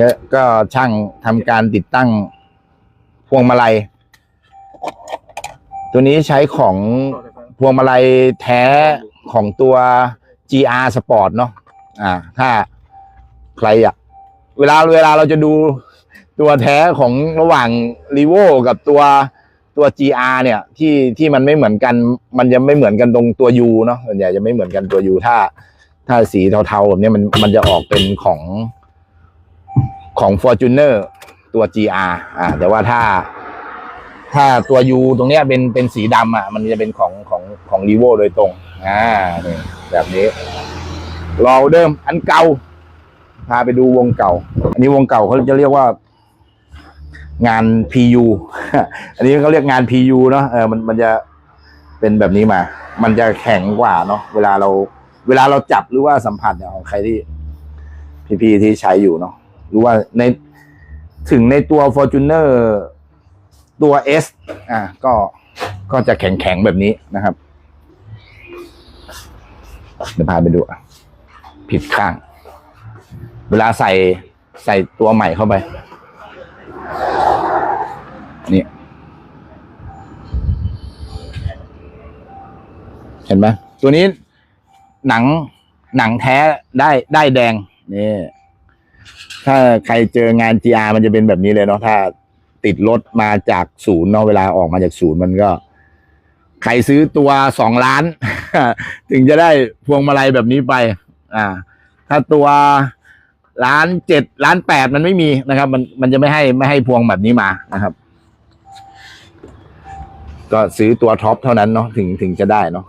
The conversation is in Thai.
นี่ก็ช่างทำการติดตั้งพวงมาลัย ตัวนี้ใช้ของพวงมาลัยแท้ของตัว GR Sport เนาะอ่า ถ้าใครอยากเวลาเวลาเราจะดูตัวแท้ของระหว่าง r e v o กับตัวตัว GR เนี่ย ที่ที่มันไม่เหมือนกัน มันจะไม่เหมือนกันตรงตัว U เนาะส่วนใหญ่จะไม่เหมือนกันตัว U ถ้า ถ้าสีเทาๆแบบนี้มันมันจะออกเป็นของ ของ Fortuner ตัว GR อ่าแต่ว่าถ้า ถ้าตัว U ตรงเนี้ยเป็นเป็นสีดำอะ มันจะเป็นของของของ r e v o โดยตรง อ่านี่แบบนี้รอเดิมอันเก่า พาไปดูวงเก่า อันนี้วงเก่าเขาจะเรียกว่า งาน PU อันนี้เขาเรียกงาน PU เนาะเออมันมันจะเป็นแบบนี้มา มันจะแข็งกว่าเนาะเวลาเรา เวลาเราจับหรือว่าสัมผัสเนี่ยของใครที่พี่ๆที่ใช้อยู่เนาะ รู้ว่าในถึงในตัว Fortuner ตัว S อ่าก็ก็จะแข็งๆแบบนี้นะครับเดี๋ยวพาไปดู ผิดข้าง เวลาใส่ใส่ตัวใหม่เข้าไป นี่ เห็นไหมตัวนี้หนังหนังแท้ได้ได้แดง นี่ ถ้าใครเจองาน GR มันจะเป็นแบบนี้เลยเนาะถ้าติดรถมาจากศูนย์เนาะเวลาออกมาจากศูนย์มันก็ ใครซื้อตัวสองล้าน ถึงจะได้พวงมาลัยแบบนี้ไป อ่า ถ้าตัวล้านเจ็ดล้านแปดมันไม่มีนะครับ มันมันจะไม่ให้ไม่ให้พวงแบบนี้มานะครับ ก็ซื้อตัวท็อปเท่านั้นเนาะถึงถึงจะได้เนาะ